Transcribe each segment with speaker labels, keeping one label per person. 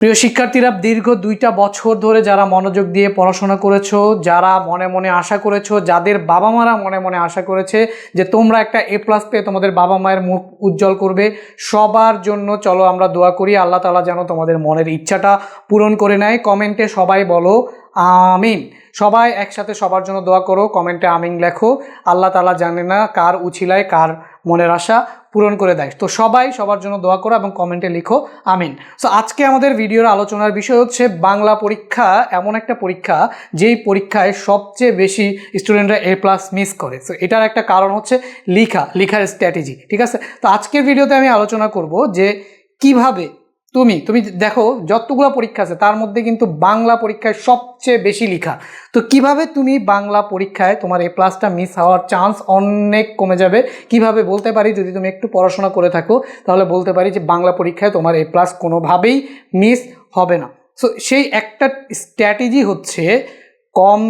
Speaker 1: প্রিয় শিক্ষার্থীরা, দীর্ঘ দুইটা বছর ধরে যারা মনোযোগ দিয়ে পড়াশোনা করেছ, যারা মনে মনে আশা করেছ, যাদের বাবা মারা মনে মনে আশা করেছে যে তোমরা একটা এ প্লাস পেয়ে তোমাদের বাবা মায়ের মুখ উজ্জ্বল করবে, সবার জন্য চলো আমরা দোয়া করি, আল্লাহ তালা যেন তোমাদের মনের ইচ্ছাটা পূরণ করে নেয়। কমেন্টে সবাই বলো আমিন। সবাই একসাথে সবার জন্য দোয়া করো, কমেন্টে আমিন লেখো। আল্লাহ তালা জানে না কার উছিলায়, কার মনের আশা পূরণ করে দেয়। তো সবাই সবার জন্য দোয়া করো এবং কমেন্টে লিখো, আমিন। সো আজকে আমাদের ভিডিওর আলোচনার বিষয় হচ্ছে বাংলা পরীক্ষা, এমন একটা পরীক্ষা যেই পরীক্ষায় সবচেয়ে বেশি স্টুডেন্টরা এ প্লাস মিস করে। সো এটার একটা কারণ হচ্ছে লিখা, লিখার স্ট্র্যাটেজি ঠিক আছে? তো আজকের ভিডিওতে আমি আলোচনা করব যে কীভাবে তুমি তুমি দেখো, যতগুলো পরীক্ষা আছে, তার মধ্যে কিন্তু বাংলা পরীক্ষায় সবচেয়ে বেশি লেখা। তো কীভাবে তুমি বাংলা পরীক্ষায় তোমার এ প্লাসটা মিস হওয়ার চান্স অনেক কমে যাবে? কীভাবে বলতে পারি, যদি তুমি একটু পড়াশোনা করে থাকো, তাহলে বলতে পারি যে বাংলা পরীক্ষায় তোমার এ প্লাস কোনোভাবেই মিস হবে না। সো সেই একটা স্ট্র্যাটেজি হচ্ছে, কম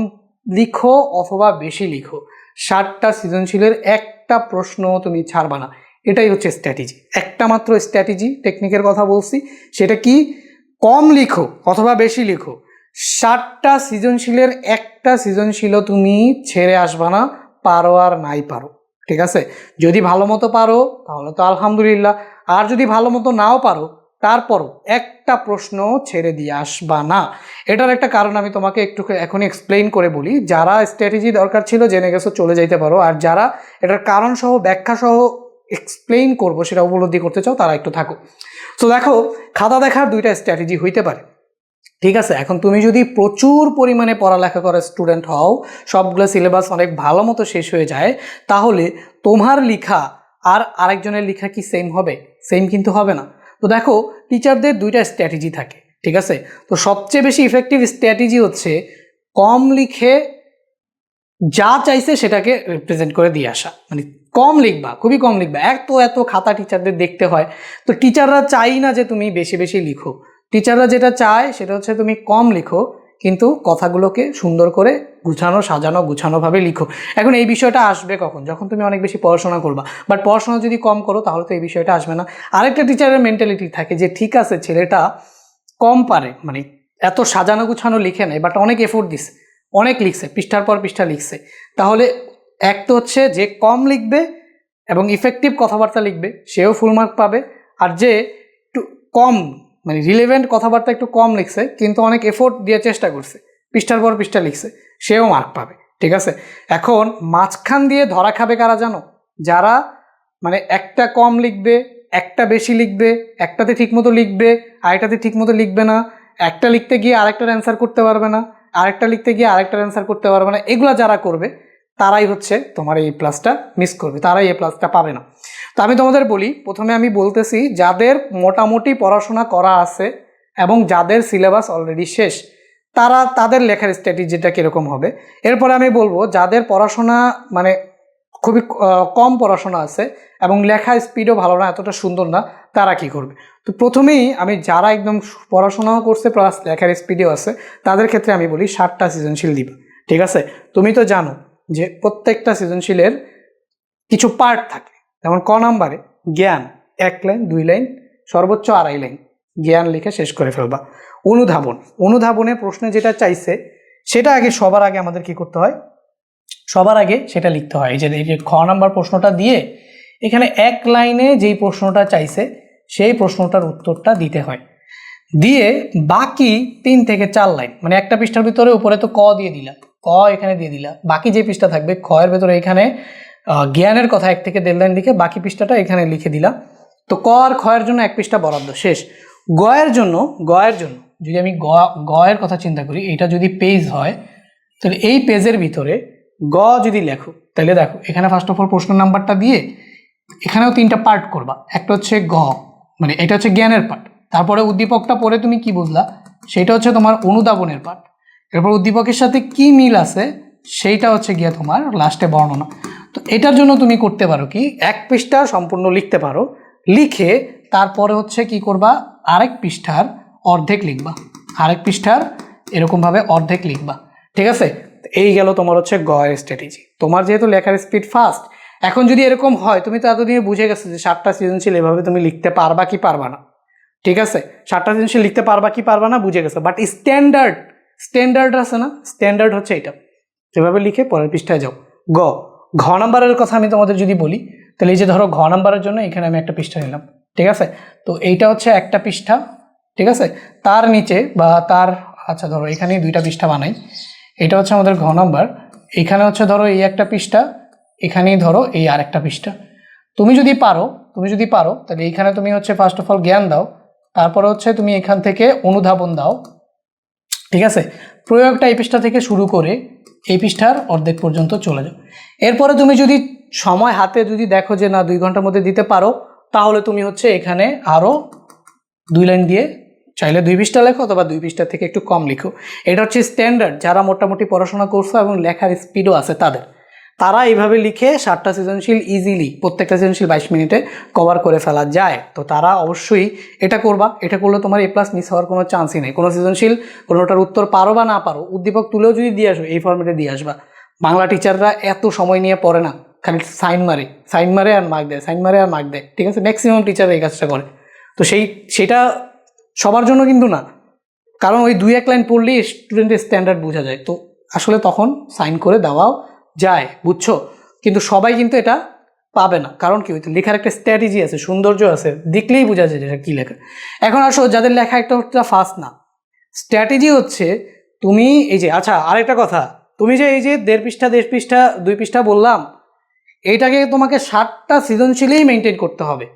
Speaker 1: লিখো অথবা বেশি লিখো। ষাটটা সৃজনশীলের একটা প্রশ্ন তুমি ছাড়বা না। এটাই হচ্ছে স্ট্র্যাটেজি একটা মাত্র স্ট্র্যাটেজি টেকনিকের কথা বলছি, সেটা কি? কম লিখো অথবা বেশি লিখো। ষাটটা সৃজনশীলের একটা সৃজনশীলও তুমি ছেড়ে আসবা না, পারো আর নাই পারো। ঠিক আছে? যদি ভালো মতো পারো, তাহলে তো আলহামদুলিল্লাহ। আর যদি ভালো মতো নাও পারো, তারপরও একটা প্রশ্ন ছেড়ে দিয়ে আসবা না। এটার একটা কারণ আমি তোমাকে একটু এখন এক্সপ্লেইন করে বলি। যারা স্ট্র্যাটেজি দরকার ছিল, জেনে গেছো, চলে যাইতে পারো। আর যারা এটার কারণ সহ এক্সপ্লেইন করব, সেটা উপলব্ধি করতে চাও, তারা একটু থাকো তো দেখো, খাতা দেখার দুইটা স্ট্র্যাটেজি হইতে পারে। ঠিক আছে? এখন তুমি যদি প্রচুর পরিমাণে পড়ালেখা করা স্টুডেন্ট হও, সবগুলো সিলেবাস অনেক ভালো মতো শেষ হয়ে যায়, তাহলে তোমার লেখা আর আরেকজনের লিখা কি সেম হবে? সেম কিন্তু হবে না। তো দেখো টিচারদের দুইটা স্ট্র্যাটেজি থাকে, ঠিক আছে? তো সবচেয়ে বেশি ইফেক্টিভ স্ট্র্যাটেজি হচ্ছে, কম লিখে যা চাইছে সেটাকে রিপ্রেজেন্ট করে দিয়ে আসা। মানে কম লিখবা, খুবই কম লিখবা। এত এত খাতা টিচারদের দেখতে হয়। তো টিচাররা চাই না যে তুমি বেশি বেশি লিখো। টিচাররা যেটা চায় সেটা হচ্ছে তুমি কম লিখো, কিন্তু কথাগুলোকে সুন্দর করে গুছানো, সাজানো, গুছানোভাবে লিখো। এখন এই বিষয়টা আসবে কখন? যখন তুমি অনেক বেশি পড়াশোনা করবা। বাট পড়াশোনা যদি কম করো, তাহলে তো এই বিষয়টা আসবে না। আরেকটা টিচারের মেন্টালিটি থাকে যে, ঠিক আছে, ছেলেটা কম পারে। মানে এত সাজানো গুছানো লিখে নেয় বাট অনেক এফোর্ট দিছে। অনেক লিখছে, পৃষ্ঠার পর পৃষ্ঠা লিখছে। তাহলে এক তো হচ্ছে যে কম লিখবে এবং ইফেক্টিভ কথাবার্তা লিখবে, সেও ফুল মার্ক পাবে। আর যে একটু কম মানে রিলেভেন্ট কথাবার্তা একটু কম লিখছে, কিন্তু অনেক এফোর্ট দিয়ে চেষ্টা করছে, পৃষ্ঠার পর পৃষ্ঠা লিখছে, সেও মার্ক পাবে, ঠিক আছে? এখন মাঝখান দিয়ে ধরা খাবে কারা জানো? যারা মানে একটা কম লিখবে, একটা বেশি লিখবে, একটাতে ঠিকমতো লিখবে, আরেকটাতে ঠিকমতো লিখবে না, একটা লিখতে গিয়ে আরেকটার অ্যান্সার করতে পারবে না, আরেকটা লিখতে গিয়ে আরেকটার অ্যান্সার করতে পারবে না, এগুলো যারা করবে তারাই হচ্ছে তোমার এই প্লাসটা মিস করবে, তারাই এই প্লাসটা পাবে না। তো আমি তোমাদের বলি, প্রথমে আমি বলতেছি, যাদের মোটামুটি পড়াশোনা করা আছে এবং যাদের সিলেবাস অলরেডি শেষ, তারা তাদের লেখার স্ট্র্যাটেজিটা কীরকম হবে। এরপরে আমি বলব, যাদের পড়াশোনা মানে খুবই কম পড়াশোনা আছে এবং লেখা স্পিডও ভালো না, এতটা সুন্দর না, তারা কি করবে? তো প্রথমেই আমি যারা একদম পড়াশোনাও করছে প্লাস লেখার স্পিডেও আছে, তাদের ক্ষেত্রে আমি বলি, ষাটটা সৃজনশীল দিবা, ঠিক আছে? তুমি তো জানো যে প্রত্যেকটা সৃজনশীলের কিছু পার্ট থাকে। যেমন ক নাম্বারে, জ্ঞান, এক লাইন, দুই লাইন, সর্বোচ্চ আড়াই লাইন। জ্ঞান লিখে শেষ করে ফেলবা। অনুধাবন। অনুধাবনে প্রশ্নে যেটা চাইছে, সেটা আগে সবার আগে আমাদের কি করতে হয়? সবার আগে সেটা লিখতে হয়। যে এই যে খ নাম্বার প্রশ্নটা দিয়ে এখানে এক লাইনে যেই প্রশ্নটা চাইছে, সেই প্রশ্নটার উত্তরটা দিতে হয়। দিয়ে বাকি তিন থেকে চার লাইন মানে একটা পৃষ্ঠার ভিতরে উপরে তো ক দিয়ে দিলা ক এখানে দিয়ে দিলা। বাকি যে পৃষ্ঠা থাকবে খয়ের ভেতরে এখানে জ্ঞানের কথা এক থেকে দেড় লাইন লিখে বাকি পৃষ্ঠাটা এখানে লিখে দিলা। তো ক আর খয়ের জন্য এক পৃষ্ঠা বরাদ্দ, শেষ। গয়ের জন্য গয়ের জন্য, যদি আমি গ গয়ের কথা চিন্তা করি এটা যদি পেজ হয়, তাহলে এই পেজের ভিতরে গ যদি লেখো, তাহলে দেখো, এখানে ফার্স্ট অফ অল প্রশ্ন নাম্বারটা দিয়ে এখানেও তিনটা পার্ট করবা। একটা হচ্ছে গ মানে এটা হচ্ছে জ্ঞানের পার্ট তারপরে উদ্দীপকটা পরে তুমি কি বুঝলা? সেটা হচ্ছে তোমার অনুদাবনের পার্ট এরপর উদ্দীপকের সাথে কি মিল আছে? সেইটা হচ্ছে গিয়ে তোমার লাস্টে বর্ণনা। তো এটার জন্য তুমি করতে পারো কি, এক পৃষ্ঠা সম্পূর্ণ লিখতে পারো, লিখে তারপরে হচ্ছে কি করবা, আরেক পৃষ্ঠার অর্ধেক লিখবা। আরেক পৃষ্ঠার এরকমভাবে অর্ধেক লিখবা। ঠিক আছে? এই গেল তোমার হচ্ছে গয়ের স্ট্র্যাটেজি তোমার যেহেতু লেখার স্পিড ফাস্ট এখন যদি এরকম হয়, তুমি তো এতদিনে বুঝে গেছো যে সাতটা সৃজনশীল এভাবে তুমি লিখতে পারবা কি পারবা না। ঠিক আছে? ষাটটা সৃজনশীল লিখতে পারবা কি পারবা না, বুঝে গেছে। বাট স্ট্যান্ডার্ড স্ট্যান্ডার্ড আছে না? স্ট্যান্ডার্ড হচ্ছে এটা সেভাবে লিখে পরের পৃষ্ঠায় যাও। গ, ঘ নাম্বারের কথা আমি তোমাদের যদি বলি, তাহলে এই যে ধরো ঘ নাম্বারের জন্য এখানে আমি একটা পৃষ্ঠা নিলাম। ঠিক আছে? তো এইটা হচ্ছে একটা পৃষ্ঠা। ঠিক আছে? তার নিচে বা তার আচ্ছা ধরো এখানেই দুইটা পৃষ্ঠা বানাই। এটা হচ্ছে আমাদের ঘ নাম্বার। এখানে হচ্ছে ধরো এই একটা পৃষ্ঠা, এখানেই ধরো এই আরেকটা পৃষ্ঠা। তুমি যদি পারো, তুমি যদি পারো, তাহলে এইখানে তুমি হচ্ছে ফার্স্ট অফ অল জ্ঞান দাও। তারপরে হচ্ছে তুমি এখান থেকে অনুধাবন দাও। ঠিক আছে? প্রয়োগটা এই পৃষ্ঠা থেকে শুরু করে এই পৃষ্ঠার অর্ধেক পর্যন্ত চলে যাও। এরপরে তুমি যদি সময় হাতে যদি দেখো যে না, দুই ঘণ্টার মধ্যে দিতে পারো, তাহলে তুমি হচ্ছে এখানে আরও দুই লাইন দিয়ে চাইলে দুই পৃষ্ঠা লেখো অথবা দুই পৃষ্ঠা থেকে একটু কম লিখো। এটা হচ্ছে স্ট্যান্ডার্ড যারা মোটামুটি পড়াশোনা করছ এবং লেখার স্পিডও আছে তাদের। তারা এইভাবে লিখে ষাটটা সৃজনশীল ইজিলি প্রত্যেকটা সৃজনশীল বাইশ মিনিটে কভার করে ফেলা যায়। তো তারা অবশ্যই এটা করবা। এটা করলে তোমার এ প্লাস মিস হওয়ার কোনো চান্সই নেই। কোনো সৃজনশীল কোনোটার উত্তর পারো বা না পারো, উদ্দীপক তুলেও যদি দিয়ে আসো, এই ফর্মেটে দিয়ে আসবা। বাংলা টিচাররা এত সময় নিয়ে পড়ে না। খালি সাইন মারে। সাইন মারে আর মার্ক দেয় সাইন মারে আর মার্ক দেয়। ঠিক আছে? ম্যাক্সিমাম টিচার এই কাজটা করে। তো সেই, সেটা সবার জন্য কিন্তু না। কারণ ওই দুই এক লাইন পড়লেই স্টুডেন্টের স্ট্যান্ডার্ড বোঝা যায়। তো আসলে তখন সাইন করে দেওয়াও যায়, বুঝছ? কিন্তু সবাই কিন্তু এটা পাবে না। কারণ কি? লেখার একটা স্ট্র্যাটেজি আছে, সৌন্দর্য আছে, দেখলেই বোঝা যায় যে এটা কী লেখা। এখন আসো, যাদের লেখা একটা ফার্স্ট না। স্ট্র্যাটেজি হচ্ছে, তুমি এই যে আচ্ছা আরেকটা কথা। তুমি যে এই যে দেড় পৃষ্ঠা দেড় পৃষ্ঠা, দুই পৃষ্ঠা বললাম এইটাকে তোমাকে ষাটটা সৃজনশীলেই মেনটেন করতে হবে।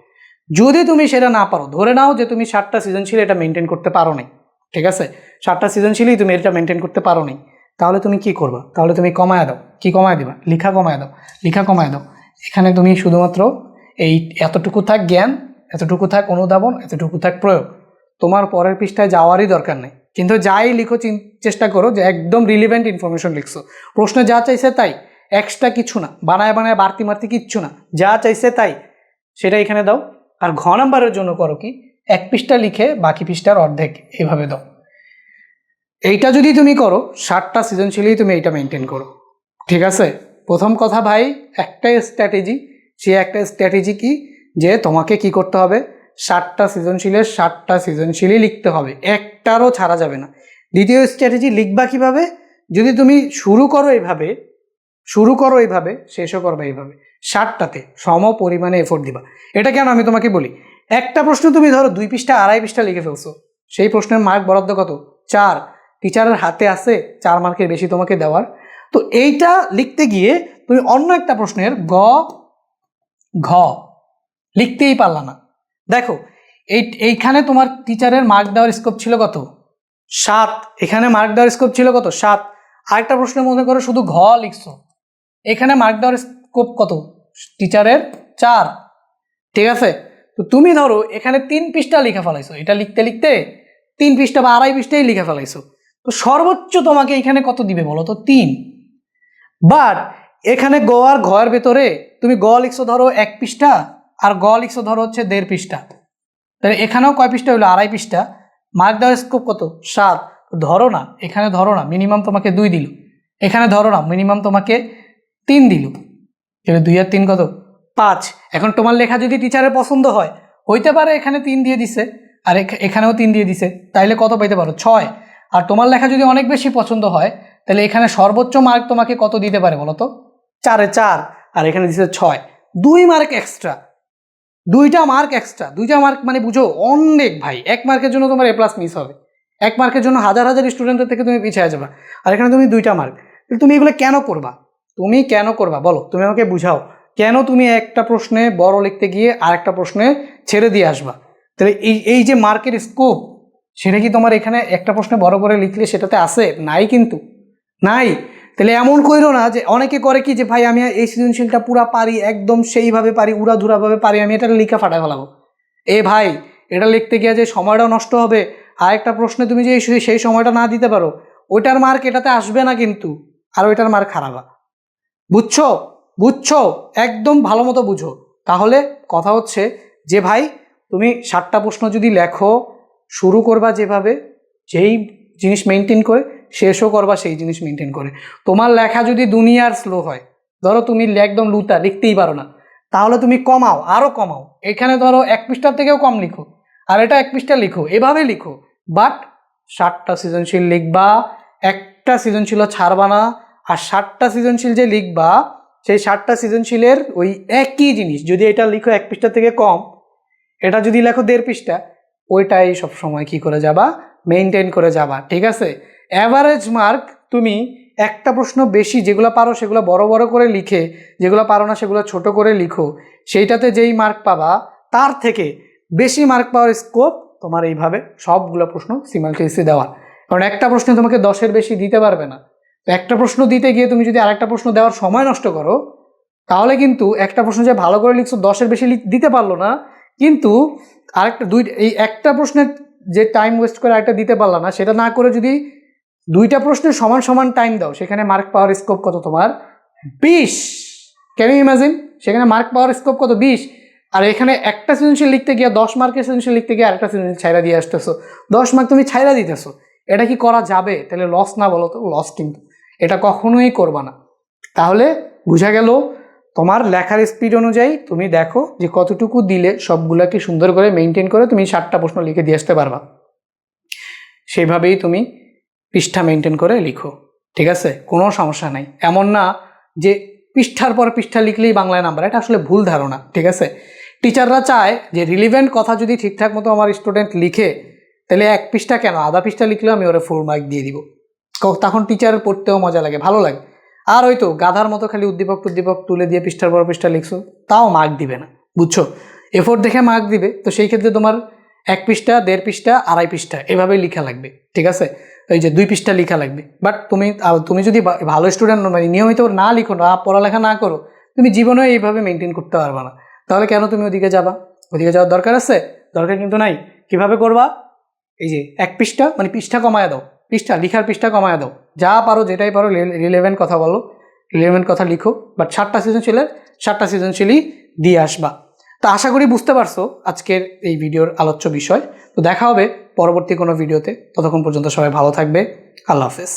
Speaker 1: যদি তুমি সেটা না পারো, ধরে নাও যে তুমি ষাটটা সৃজনশীল এটা মেনটেন করতে পারো নাই, ঠিক আছে? ষাটটা সৃজনশীলই তুমি এটা মেনটেন করতে পারো নাই। তাহলে তুমি কি করবা? তাহলে তুমি কমায় দাও। কি কমায় দিবা? লিখা কমায় দাও। লিখা কমায় দাও। এখানে তুমি শুধুমাত্র এই এতটুকু থাক জ্ঞান, এতটুকু থাক অনুধাবন, এতটুকু থাক প্রয়োগ। তোমার পরের পৃষ্ঠায় যাওয়ারই দরকার নেই। কিন্তু যাই লিখো চেষ্টা করো যে একদম রিলিভেন্ট ইনফরমেশন লিখছো। প্রশ্নে যা চাইছে তাই। এক্সট্রা কিছু না। বানায় বানায় বাড়তি মারতি কিচ্ছু না। যা চাইছে তাই। সেটা এখানে দাও। আর ঘ নাম্বারের জন্য করো কি? এক পৃষ্ঠা লিখে বাকি পৃষ্ঠার অর্ধেক এভাবে দাও। এইটা যদি তুমি করো ষাটটা সৃজনশীলই তুমি এইটা মেনটেন করো। ঠিক আছে? প্রথম কথা ভাই একটাই স্ট্র্যাটেজি সে একটা স্ট্র্যাটেজি কি? যে তোমাকে কি করতে হবে? ষাটটা সৃজনশীলের ষাটটা সৃজনশীলই লিখতে হবে। একটারও ছাড়া যাবে না। দ্বিতীয় স্ট্র্যাটেজি লিখবা কীভাবে? যদি তুমি শুরু করো এইভাবে, শুরু করো এইভাবে, শেষও করবে এইভাবে। ষাটটাতে সম পরিমাণে এফোর্ট দিবা। এটা কেন আমি তোমাকে বলি? একটা প্রশ্ন তুমি ধরো দুই পৃষ্ঠা, আড়াই পৃষ্ঠা লিখে ফেলছো। সেই প্রশ্নের মার্ক বরাদ্দ কত? চার। টিচারের হাতে আছে, চার মার্কের বেশি তোমাকে দেওয়ার। তো এইটা লিখতে গিয়ে তুমি অন্য একটা প্রশ্নের গ, ঘ লিখতেই পারলা না। দেখো, এই, এইখানে তোমার টিচারের মার্ক দেওয়ার স্কোপ ছিল কত? সাত। এখানে মার্ক দেওয়ার স্কোপ ছিল কত? সাত। আরেকটা প্রশ্ন মনে করো, শুধু ঘ লিখছো। এখানে মার্ক দেওয়ার স্কোপ কত? টিচারের চার। ঠিক আছে? তো তুমি ধরো, এখানে তিন পৃষ্ঠা লিখে ফেলাইছো। এটা লিখতে লিখতে তিন পৃষ্ঠা বা আড়াই পৃষ্ঠাই লিখে ফেলাইছো। তো সর্বোচ্চ তোমাকে এখানে কত দিবে বলো তো? তিন। বাট এখানে গ আর ঘয়ের ভেতরে তুমি গ লিখছো ধরো এক পৃষ্ঠা আর গ লিখছো ধরো হচ্ছে দেড় পৃষ্ঠা। তাহলে এখানেও কয় পৃষ্ঠা হলো আড়াই পৃষ্ঠা। মার্ক দেওয়ার স্কোপ কত? সাত। ধরো না, এখানে ধরো না মিনিমাম তোমাকে দুই দিল। এখানে ধরো না মিনিমাম তোমাকে তিন দিল। এবার দুই আর তিন কত? পাঁচ। এখন তোমার লেখা যদি টিচারের পছন্দ হয়, হইতে পারে এখানে তিন দিয়ে দিছে, আর এখ- এখানেও তিন দিয়ে দিছে। তাইলে কত পাইতে পারো? ছয়। আর তোমার লেখা যদি অনেক বেশি পছন্দ হয়, তাহলে এখানে সর্বোচ্চ মার্ক তোমাকে কত দিতে পারে বলো তো? চারে চার, আর এখানে দিছে ছয়। দুই মার্ক এক্সট্রা দুইটা মার্ক এক্সট্রা দুইটা মার্ক মানে বুঝো, অনেক ভাই। এক মার্কের জন্য তোমার এ প্লাস মিস হবে। এক মার্কের জন্য হাজার হাজার স্টুডেন্টের থেকে তুমি পিছিয়ে যাবে। আর এখানে তুমি দুইটা মার্ক তুমি এগুলো কেন করবা? তুমি কেন করবা? বলো, তুমি আমাকে বুঝাও। কেন তুমি একটা প্রশ্নে বড় লিখতে গিয়ে আরেকটা প্রশ্নে ছেড়ে দিয়ে আসবা? তাহলে এই এই যে মার্কের স্কোপ সেটা কি তোমার এখানে একটা প্রশ্নে বড় করে লিখলে সেটাতে আছে? নাই কিন্তু। নাই? তাহলে এমন কইরো না যে অনেকে করে কি যে, ভাই, আমি এই সৃজনশীলটা পুরা পারি, একদম সেইভাবে পারি, উড়াধুরাভাবে পারি, আমি এটা লিখা ফাটাই ফেলাবো। এ ভাই, এটা লিখতে গিয়ে যে সময়টা নষ্ট হবে আর একটা প্রশ্নে তুমি যে সেই সময়টা না দিতে পারো, ওইটার মার্ক এটাতে আসবে না কিন্তু, আর ওইটার মার্ক খারাপ। বুঝছ? বুঝছ? একদম ভালো মতো বুঝো। তাহলে কথা হচ্ছে যে, ভাই, তুমি ষাটটা প্রশ্ন যদি লেখো শুরু করবা যেভাবে, যেই জিনিস মেনটেন করে, শেষও করবা সেই জিনিস মেনটেন করে। তোমার লেখা যদি দুনিয়ার স্লো হয়, ধরো তুমি একদম লুতা, লিখতেই পারো না, তাহলে তুমি কমাও আরও কমাও। এখানে ধরো এক পৃষ্ঠার থেকেও কম লিখো, আর এটা এক পৃষ্ঠা লিখো এভাবে লিখো। বাট ষাটটা সৃজনশীল লিখবা, একটা সৃজনশীল ছাড়বা না, আর ষাটটা সৃজনশীল যে লিখবা, সেই ষাটটা সৃজনশীলের ওই একই জিনিস, যদি এটা লিখো এক পৃষ্ঠা থেকে কম, এটা যদি লেখো দেড় পৃষ্ঠা ওইটাই সব সময় কি করে যাবা? মেনটেন করে যাবা, ঠিক আছে? অ্যাভারেজ মার্ক তুমি একটা প্রশ্ন বেশি যেগুলো পারো সেগুলো বড় বড় করে লিখে, যেগুলো পারো না সেগুলো ছোট করে লিখো। সেইটাতে যেই মার্ক পাবা, তার থেকে বেশি মার্ক পাওয়ার স্কোপ তোমার এইভাবে সবগুলো প্রশ্ন সিমালটেসি দেওয়ার কারণ একটা প্রশ্নে তোমাকে দশের বেশি দিতে পারবে না। তো একটা প্রশ্ন দিতে গিয়ে তুমি যদি আরেকটা প্রশ্ন দেওয়ার সময় নষ্ট করো, তাহলে কিন্তু একটা প্রশ্ন যে ভালো করে লিখছো দশের বেশি দিতে পারল না, কিন্তু আরেকটা দুই এই একটা প্রশ্নের যে টাইম ওয়েস্ট করে আরেকটা দিতে পারলা না, সেটা না করে যদি দুইটা প্রশ্নের সমান সমান টাইম দাও, সেখানে মার্ক পাওয়ার স্কোপ কত তোমার? বিশ। ক্যান ইউ ইমাজিন সেখানে মার্ক পাওয়ার স্কোপ কত? বিশ। আর এখানে একটা সৃজনশীল লিখতে গিয়ে দশ মার্কের সৃজনশীল লিখতে গিয়ে আরেকটা সৃজনশীল ছাইরা দিয়ে আসতেছো। দশ মার্ক তুমি ছাইরা দিতেছো। এটা কি করা যাবে? তাহলে লস না বলো তো লস কিন্তু। এটা কখনোই করবা না। তাহলে বোঝা গেল তোমার লেখার স্পিড অনুযায়ী তুমি দেখো যে কতটুকু দিলে সবগুলোকে সুন্দর করে মেনটেন করে তুমি ষাটটা প্রশ্ন লিখে দিয়ে আসতে পারবা। সেইভাবেই তুমি পৃষ্ঠা মেনটেন করে লিখো, ঠিক আছে? কোনো সমস্যা নাই। এমন না যে পৃষ্ঠার পর পৃষ্ঠা লিখলেই বাংলায় নাম্বার এটা আসলে ভুল ধারণা, ঠিক আছে? টিচাররা চায় যে রিলিভেন্ট কথা যদি ঠিকঠাক মতো আমার স্টুডেন্ট লিখে, তাহলে এক পৃষ্ঠা কেন? আধা পৃষ্ঠা লিখলেও আমি ওরা ফোর মার্ক দিয়ে দিব। তখন টিচার পড়তেও মজা লাগে, ভালো লাগে। আর হয়তো গাধার মতো খালি উদ্দীপক উদ্দীপক তুলে দিয়ে পৃষ্ঠার পর পৃষ্ঠা লিখছো, তাও মার্ক দিবে না, বুঝছ? এফোর্ট দেখে মার্ক দিবে, তো সেই ক্ষেত্রে তোমার এক পৃষ্ঠা, দেড় পৃষ্ঠা, আড়াই পৃষ্ঠা, এভাবেই লিখা লাগবে, ঠিক আছে? এই যে দুই পৃষ্ঠা লিখা লাগবে বাট তুমি তুমি যদি ভালো স্টুডেন্ট মানে নিয়মিত না লিখো না পড়ালেখা না করো, তুমি জীবনে এইভাবে মেনটেন করতে পারবে না। তাহলে কেন তুমি ওদিকে যাবা? ওদিকে যাওয়ার দরকার আছে? দরকার কিন্তু নাই। কীভাবে করবা? এই যে এক পৃষ্ঠা মানে পৃষ্ঠা কমায় দাও, পৃষ্ঠা, লিখার পৃষ্ঠা কমায় দাও। যা পারো, যেটাই পারো রিলেভেন্ট কথা বলো রিলেভেন্ট কথা লিখো বাট ষাটটা সৃজনশীলের সাতটা সিজনশীলই দিয়ে আসবা। তো আশা করি বুঝতে পারছ আজকের এই ভিডিওর আলোচ্য বিষয়। তো দেখা হবে পরবর্তী কোনো ভিডিওতে। ততক্ষণ পর্যন্ত সবাই ভালো থাকবে। আল্লাহ হাফেজ।